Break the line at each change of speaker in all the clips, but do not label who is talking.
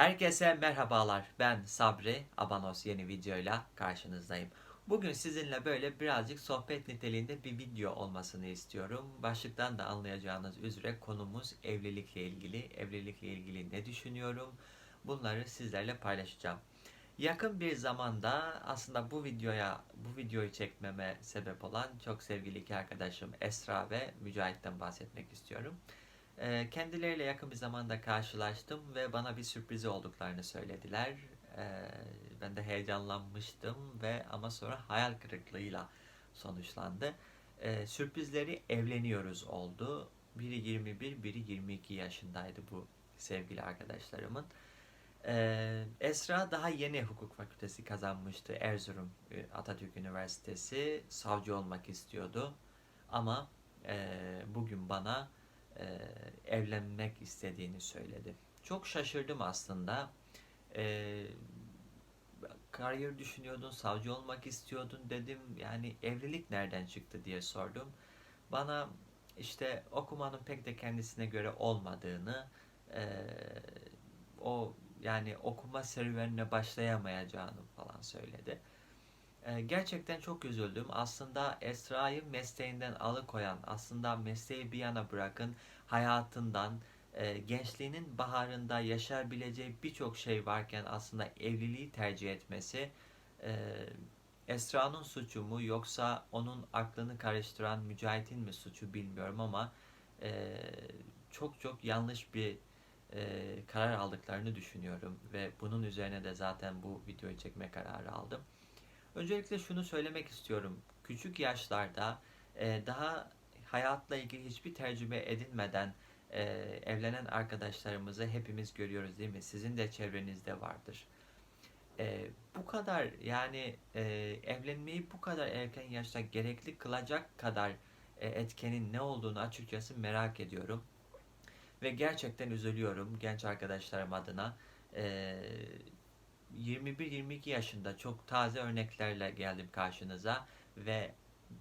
Herkese merhabalar. Ben Sabri Abanos yeni videoyla karşınızdayım. Bugün sizinle böyle birazcık sohbet niteliğinde bir video olmasını istiyorum. Başlıktan da anlayacağınız üzere konumuz evlilikle ilgili. Evlilikle ilgili ne düşünüyorum? Bunları sizlerle paylaşacağım. Yakın bir zamanda aslında bu videoya bu videoyu çekmeme sebep olan çok sevgili iki arkadaşım Esra ve Mücahit'ten bahsetmek istiyorum. Ee, Kendileriyle yakın bir zamanda karşılaştım ve bana bir sürprizi olduklarını söylediler. Ee, Ben de heyecanlanmıştım ve ama sonra hayal kırıklığıyla sonuçlandı. Ee, Sürprizleri evleniyoruz oldu. Biri 21, biri 22 yaşındaydı bu sevgili arkadaşlarımın. Esra daha yeni hukuk fakültesi kazanmıştı. Erzurum e, Atatürk Üniversitesi savcı olmak istiyordu. Ama e, bugün bana e, evlenmek istediğini söyledi. Çok şaşırdım aslında. E, kariyer düşünüyordun, savcı olmak istiyordun dedim. Yani evlilik nereden çıktı diye sordum. Bana işte okumanın pek de kendisine göre olmadığını, e, o yani okuma serüvenine başlayamayacağını falan söyledi. E, gerçekten çok üzüldüm. Aslında Esra'yı mesleğinden alıkoyan, aslında mesleği bir yana bırakın, hayatından, e, gençliğinin baharında yaşayabileceği birçok şey varken aslında evliliği tercih etmesi e, Esra'nın suçu mu yoksa onun aklını karıştıran Mücahit'in mi suçu bilmiyorum ama e, çok çok yanlış bir karar aldıklarını düşünüyorum ve bunun üzerine de zaten bu videoyu çekme kararı aldım. Öncelikle şunu söylemek istiyorum. Küçük yaşlarda e, daha hayatla ilgili hiçbir tecrübe edinmeden e, evlenen arkadaşlarımızı hepimiz görüyoruz değil mi? Sizin de çevrenizde vardır. E, bu kadar yani e, evlenmeyi bu kadar erken yaşta gerekli kılacak kadar e, etkenin ne olduğunu açıkçası merak ediyorum. Ve gerçekten üzülüyorum genç arkadaşlarım adına. E, 21-22 yaşında çok taze örneklerle geldim karşınıza ve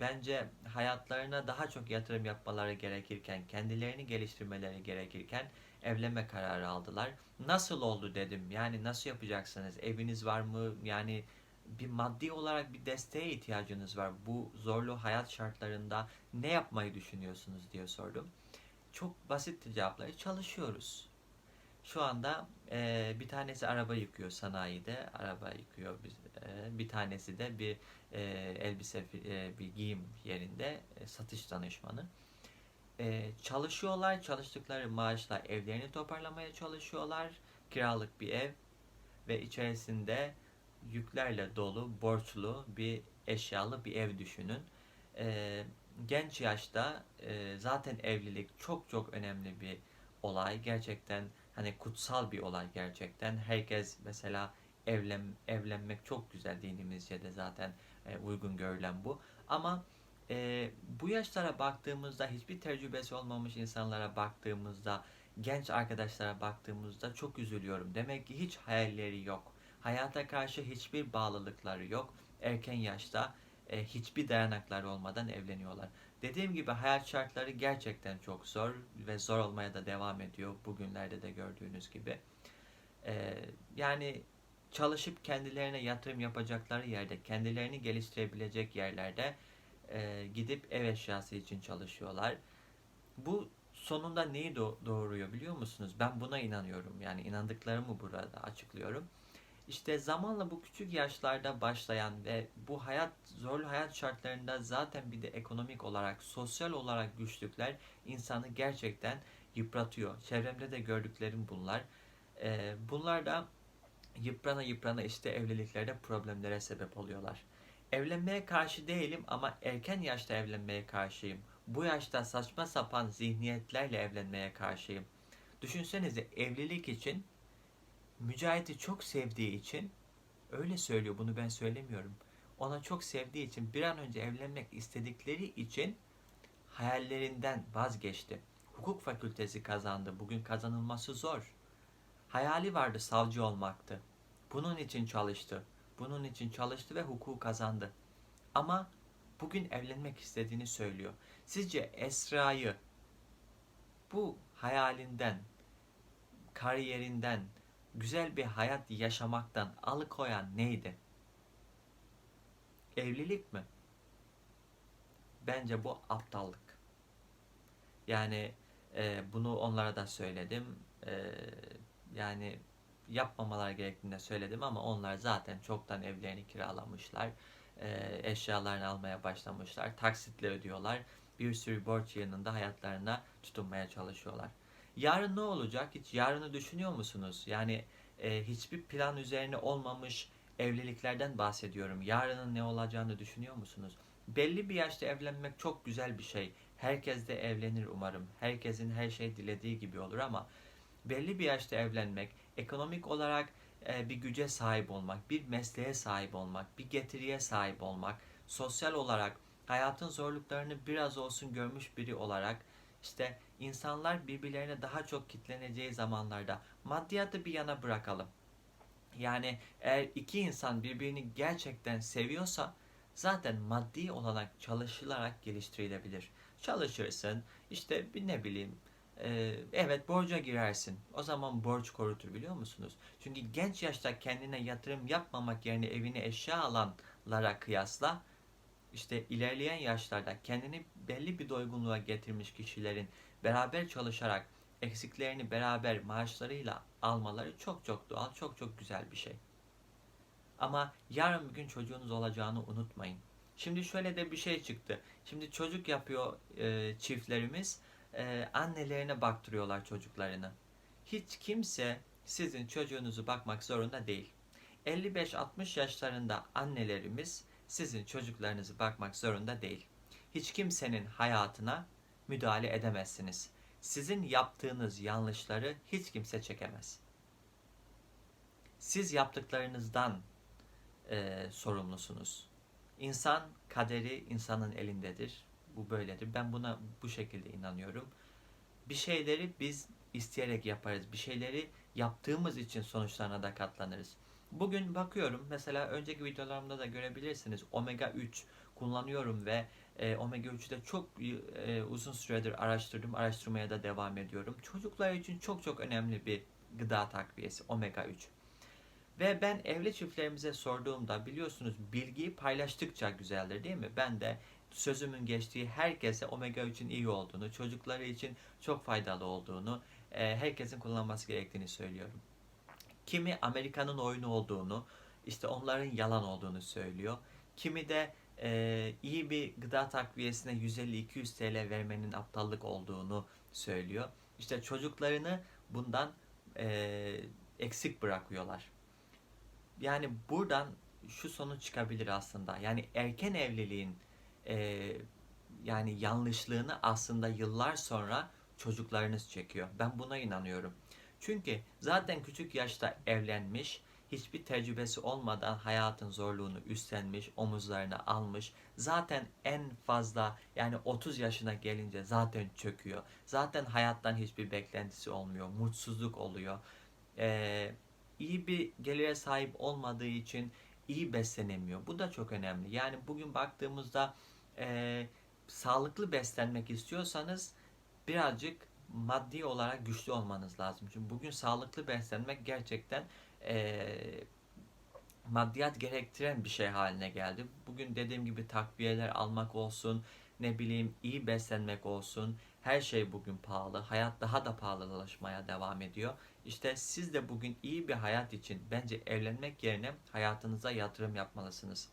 bence hayatlarına daha çok yatırım yapmaları gerekirken, kendilerini geliştirmeleri gerekirken evlenme kararı aldılar. Nasıl oldu dedim. Yani nasıl yapacaksınız? Eviniz var mı? Yani bir maddi olarak bir desteğe ihtiyacınız var. Bu zorlu hayat şartlarında ne yapmayı düşünüyorsunuz diye sordum. Çok basit cevapları çalışıyoruz. Şu anda e, bir tanesi araba yıkıyor sanayide, araba yıkıyor. Bir, e, bir tanesi de bir e, elbise, e, bir giyim yerinde e, satış danışmanı. E, çalışıyorlar, çalıştıkları maaşla evlerini toparlamaya çalışıyorlar. Kiralık bir ev ve içerisinde yüklerle dolu, borçlu bir eşyalı bir ev düşünün. E, genç yaşta e, zaten evlilik çok çok önemli bir olay. Gerçekten hani kutsal bir olay gerçekten. Herkes mesela evlen evlenmek çok güzel dinimizce de zaten e, uygun görülen bu. Ama e, bu yaşlara baktığımızda hiçbir tecrübesi olmamış insanlara baktığımızda genç arkadaşlara baktığımızda çok üzülüyorum. Demek ki hiç hayalleri yok. Hayata karşı hiçbir bağlılıkları yok. Erken yaşta e, hiçbir dayanakları olmadan evleniyorlar. Dediğim gibi hayat şartları gerçekten çok zor ve zor olmaya da devam ediyor bugünlerde de gördüğünüz gibi. Ee, yani çalışıp kendilerine yatırım yapacakları yerde, kendilerini geliştirebilecek yerlerde e, gidip ev eşyası için çalışıyorlar. Bu sonunda neyi doğuruyor biliyor musunuz? Ben buna inanıyorum. Yani inandıklarımı burada açıklıyorum. İşte zamanla bu küçük yaşlarda başlayan ve bu hayat zorlu hayat şartlarında zaten bir de ekonomik olarak, sosyal olarak güçlükler insanı gerçekten yıpratıyor. Çevremde de gördüklerim bunlar. Ee, bunlar da yıprana yıprana işte evliliklerde problemlere sebep oluyorlar. Evlenmeye karşı değilim ama erken yaşta evlenmeye karşıyım. Bu yaşta saçma sapan zihniyetlerle evlenmeye karşıyım. Düşünsenize evlilik için Mücahit'i çok sevdiği için öyle söylüyor bunu ben söylemiyorum. Ona çok sevdiği için bir an önce evlenmek istedikleri için hayallerinden vazgeçti. Hukuk fakültesi kazandı. Bugün kazanılması zor. Hayali vardı savcı olmaktı. Bunun için çalıştı. Bunun için çalıştı ve hukuku kazandı. Ama bugün evlenmek istediğini söylüyor. Sizce Esra'yı bu hayalinden, kariyerinden, güzel bir hayat yaşamaktan alıkoyan neydi? Evlilik mi? Bence bu aptallık. Yani e, bunu onlara da söyledim. E, yani yapmamalar gerektiğini söyledim ama onlar zaten çoktan evlerini kiralamışlar. E, eşyalarını almaya başlamışlar. Taksitle ödüyorlar. Bir sürü borç yanında hayatlarına tutunmaya çalışıyorlar. Yarın ne olacak? Hiç yarını düşünüyor musunuz? Yani e, hiçbir plan üzerine olmamış evliliklerden bahsediyorum. Yarının ne olacağını düşünüyor musunuz? Belli bir yaşta evlenmek çok güzel bir şey. Herkes de evlenir umarım. Herkesin her şey dilediği gibi olur ama belli bir yaşta evlenmek, ekonomik olarak e, bir güce sahip olmak, bir mesleğe sahip olmak, bir getiriye sahip olmak, sosyal olarak hayatın zorluklarını biraz olsun görmüş biri olarak işte insanlar birbirlerine daha çok kitleneceği zamanlarda maddiyatı bir yana bırakalım. Yani eğer iki insan birbirini gerçekten seviyorsa zaten maddi olarak çalışılarak geliştirilebilir. Çalışırsın işte bir ne bileyim e, evet borca girersin. O zaman borç korutur biliyor musunuz? Çünkü genç yaşta kendine yatırım yapmamak yerine evine eşya alanlara kıyasla işte ilerleyen yaşlarda kendini belli bir doygunluğa getirmiş kişilerin beraber çalışarak eksiklerini beraber maaşlarıyla almaları çok çok doğal, çok çok güzel bir şey. Ama yarın bir gün çocuğunuz olacağını unutmayın. Şimdi şöyle de bir şey çıktı. Şimdi çocuk yapıyor e, çiftlerimiz, e, annelerine baktırıyorlar çocuklarını. Hiç kimse sizin çocuğunuzu bakmak zorunda değil. 55-60 yaşlarında annelerimiz sizin çocuklarınızı bakmak zorunda değil. Hiç kimsenin hayatına müdahale edemezsiniz. Sizin yaptığınız yanlışları hiç kimse çekemez. Siz yaptıklarınızdan e, sorumlusunuz. İnsan kaderi insanın elindedir. Bu böyledir. Ben buna bu şekilde inanıyorum. Bir şeyleri biz isteyerek yaparız. Bir şeyleri yaptığımız için sonuçlarına da katlanırız. Bugün bakıyorum mesela önceki videolarımda da görebilirsiniz. Omega 3 kullanıyorum ve e, omega 3'ü de çok e, uzun süredir araştırdım. Araştırmaya da devam ediyorum. Çocuklar için çok çok önemli bir gıda takviyesi omega 3. Ve ben evli çiftlerimize sorduğumda biliyorsunuz bilgiyi paylaştıkça güzeldir değil mi? Ben de sözümün geçtiği herkese omega 3'ün iyi olduğunu, çocukları için çok faydalı olduğunu, e, herkesin kullanması gerektiğini söylüyorum. Kimi Amerika'nın oyunu olduğunu, işte onların yalan olduğunu söylüyor. Kimi de e, iyi bir gıda takviyesine 150-200 TL vermenin aptallık olduğunu söylüyor. İşte çocuklarını bundan e, eksik bırakıyorlar. Yani buradan şu sonuç çıkabilir aslında. Yani erken evliliğin e, yani yanlışlığını aslında yıllar sonra çocuklarınız çekiyor. Ben buna inanıyorum. Çünkü zaten küçük yaşta evlenmiş, hiçbir tecrübesi olmadan hayatın zorluğunu üstlenmiş, omuzlarına almış. Zaten en fazla yani 30 yaşına gelince zaten çöküyor. Zaten hayattan hiçbir beklentisi olmuyor. Mutsuzluk oluyor. Ee, iyi bir gelire sahip olmadığı için iyi beslenemiyor. Bu da çok önemli. Yani bugün baktığımızda e, sağlıklı beslenmek istiyorsanız birazcık maddi olarak güçlü olmanız lazım. Çünkü bugün sağlıklı beslenmek gerçekten e, maddiyat gerektiren bir şey haline geldi. Bugün dediğim gibi takviyeler almak olsun, ne bileyim iyi beslenmek olsun. Her şey bugün pahalı. Hayat daha da pahalılaşmaya devam ediyor. İşte siz de bugün iyi bir hayat için bence evlenmek yerine hayatınıza yatırım yapmalısınız.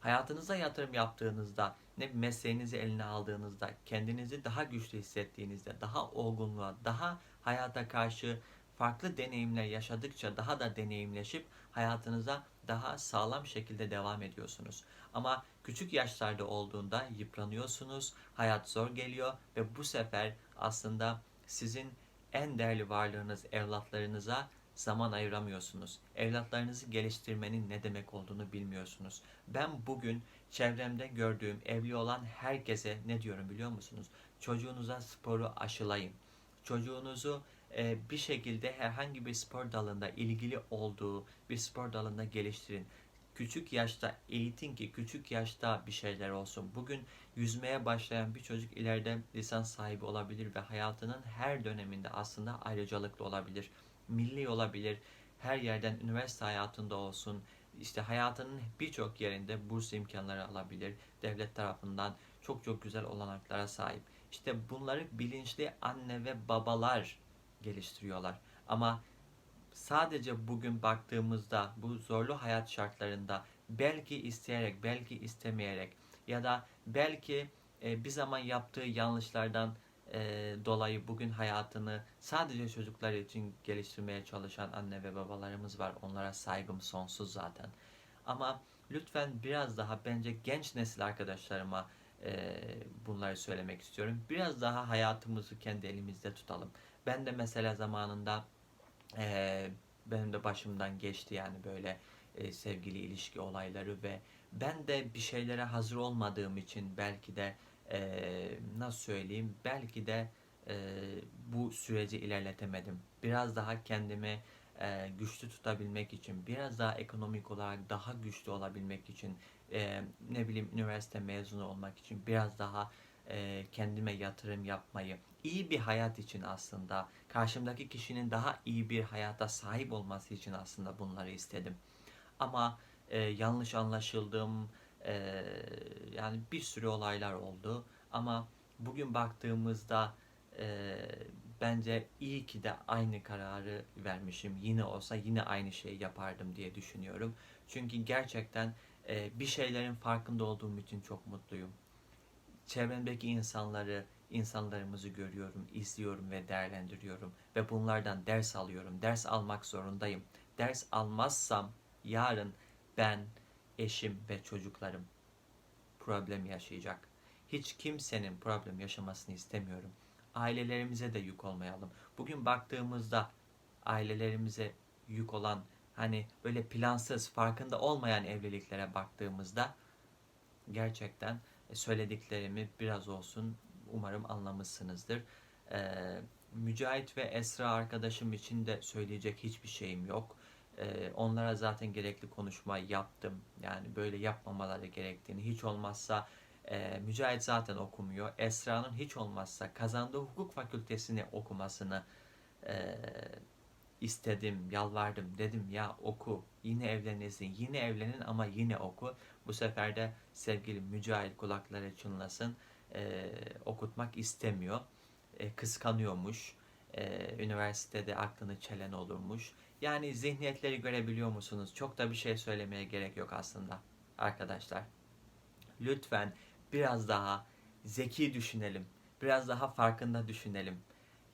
Hayatınıza yatırım yaptığınızda, ne mesleğinizi eline aldığınızda, kendinizi daha güçlü hissettiğinizde, daha olgunluğa, daha hayata karşı farklı deneyimler yaşadıkça daha da deneyimleşip hayatınıza daha sağlam şekilde devam ediyorsunuz. Ama küçük yaşlarda olduğunda yıpranıyorsunuz, hayat zor geliyor ve bu sefer aslında sizin en değerli varlığınız evlatlarınıza zaman ayıramıyorsunuz. Evlatlarınızı geliştirmenin ne demek olduğunu bilmiyorsunuz. Ben bugün çevremde gördüğüm evli olan herkese ne diyorum biliyor musunuz? Çocuğunuza sporu aşılayın. Çocuğunuzu bir şekilde herhangi bir spor dalında ilgili olduğu bir spor dalında geliştirin. Küçük yaşta eğitin ki küçük yaşta bir şeyler olsun. Bugün yüzmeye başlayan bir çocuk ileride lisans sahibi olabilir ve hayatının her döneminde aslında ayrıcalıklı olabilir. milli olabilir, her yerden üniversite hayatında olsun, işte hayatının birçok yerinde burs imkanları alabilir. Devlet tarafından çok çok güzel olanaklara sahip. İşte bunları bilinçli anne ve babalar geliştiriyorlar. Ama sadece bugün baktığımızda bu zorlu hayat şartlarında belki isteyerek, belki istemeyerek ya da belki e, bir zaman yaptığı yanlışlardan e, dolayı bugün hayatını sadece çocuklar için geliştirmeye çalışan anne ve babalarımız var. Onlara saygım sonsuz zaten. Ama lütfen biraz daha bence genç nesil arkadaşlarıma e, bunları söylemek istiyorum. Biraz daha hayatımızı kendi elimizde tutalım. Ben de mesela zamanında e, benim de başımdan geçti yani böyle e, sevgili ilişki olayları ve ben de bir şeylere hazır olmadığım için belki de e, nasıl söyleyeyim belki de e, bu süreci ilerletemedim. Biraz daha kendimi e, güçlü tutabilmek için, biraz daha ekonomik olarak daha güçlü olabilmek için, e, ne bileyim üniversite mezunu olmak için biraz daha e, kendime yatırım yapmayı, iyi bir hayat için aslında, karşımdaki kişinin daha iyi bir hayata sahip olması için aslında bunları istedim. Ama e, yanlış anlaşıldım, e, yani bir sürü olaylar oldu. Ama bugün baktığımızda e, bence iyi ki de aynı kararı vermişim. Yine olsa yine aynı şeyi yapardım diye düşünüyorum. Çünkü gerçekten e, bir şeylerin farkında olduğum için çok mutluyum. Çevremdeki insanları, insanlarımızı görüyorum, izliyorum ve değerlendiriyorum. Ve bunlardan ders alıyorum. Ders almak zorundayım. Ders almazsam yarın ben, eşim ve çocuklarım problem yaşayacak. Hiç kimsenin problem yaşamasını istemiyorum. Ailelerimize de yük olmayalım. Bugün baktığımızda ailelerimize yük olan hani böyle plansız, farkında olmayan evliliklere baktığımızda gerçekten söylediklerimi biraz olsun umarım anlamışsınızdır. Ee, Mücahit ve Esra arkadaşım için de söyleyecek hiçbir şeyim yok. Ee, onlara zaten gerekli konuşma yaptım. Yani böyle yapmamaları gerektiğini hiç olmazsa e, Mücahit zaten okumuyor. Esra'nın hiç olmazsa kazandığı hukuk fakültesini okumasını e, istedim, yalvardım. Dedim ya oku, yine evlenirsin, yine evlenin ama yine oku. Bu sefer de sevgili Mücahit kulakları çınlasın. E, okutmak istemiyor. E, kıskanıyormuş. E, üniversitede aklını çelen olurmuş. Yani zihniyetleri görebiliyor musunuz? Çok da bir şey söylemeye gerek yok aslında arkadaşlar. Lütfen biraz daha zeki düşünelim. Biraz daha farkında düşünelim.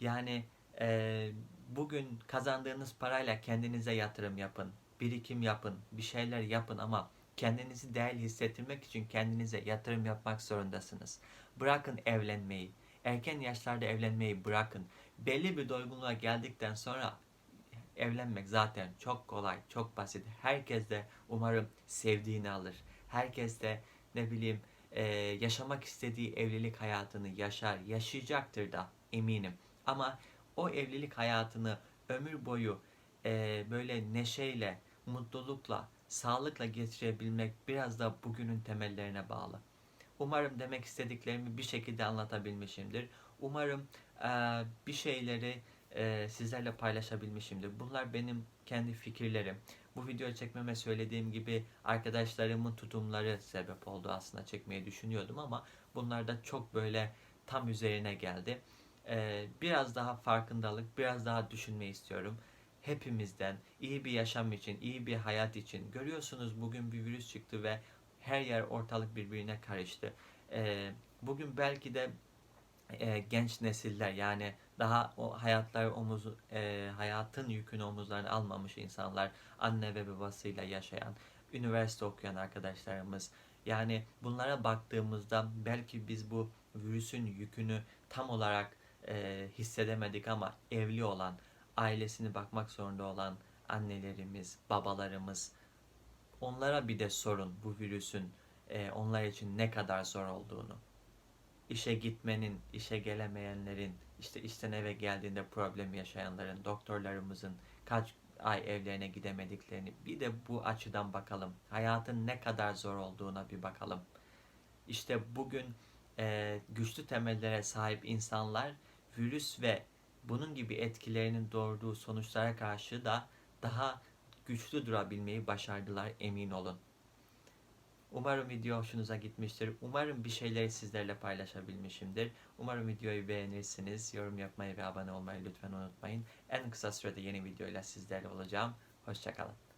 Yani e, bugün kazandığınız parayla kendinize yatırım yapın. Birikim yapın. Bir şeyler yapın ama kendinizi değerli hissettirmek için kendinize yatırım yapmak zorundasınız. Bırakın evlenmeyi. Erken yaşlarda evlenmeyi bırakın. Belli bir doygunluğa geldikten sonra evlenmek zaten çok kolay, çok basit. Herkes de umarım sevdiğini alır. Herkes de ne bileyim e, yaşamak istediği evlilik hayatını yaşar, yaşayacaktır da eminim. Ama o evlilik hayatını ömür boyu e, böyle neşeyle, mutlulukla, sağlıkla geçirebilmek biraz da bugünün temellerine bağlı. Umarım demek istediklerimi bir şekilde anlatabilmişimdir. Umarım e, bir şeyleri e, sizlerle paylaşabilmişimdir. Bunlar benim kendi fikirlerim. Bu videoyu çekmeme söylediğim gibi arkadaşlarımın tutumları sebep oldu aslında çekmeyi düşünüyordum ama bunlar da çok böyle tam üzerine geldi. E, biraz daha farkındalık, biraz daha düşünmeyi istiyorum. Hepimizden iyi bir yaşam için, iyi bir hayat için. Görüyorsunuz bugün bir virüs çıktı ve her yer ortalık birbirine karıştı. E, bugün belki de e, genç nesiller yani daha o hayatlar omuz e, hayatın yükünü omuzlarına almamış insanlar anne ve babasıyla yaşayan üniversite okuyan arkadaşlarımız. Yani bunlara baktığımızda belki biz bu virüsün yükünü tam olarak e, hissedemedik ama evli olan ailesini bakmak zorunda olan annelerimiz babalarımız onlara bir de sorun bu virüsün e, onlar için ne kadar zor olduğunu. İşe gitmenin, işe gelemeyenlerin, işte işten eve geldiğinde problem yaşayanların, doktorlarımızın kaç ay evlerine gidemediklerini bir de bu açıdan bakalım. Hayatın ne kadar zor olduğuna bir bakalım. İşte bugün e, güçlü temellere sahip insanlar virüs ve bunun gibi etkilerinin doğurduğu sonuçlara karşı da daha güçlü durabilmeyi başardılar emin olun. Umarım video hoşunuza gitmiştir. Umarım bir şeyleri sizlerle paylaşabilmişimdir. Umarım videoyu beğenirsiniz. Yorum yapmayı ve abone olmayı lütfen unutmayın. En kısa sürede yeni videoyla sizlerle olacağım. Hoşçakalın.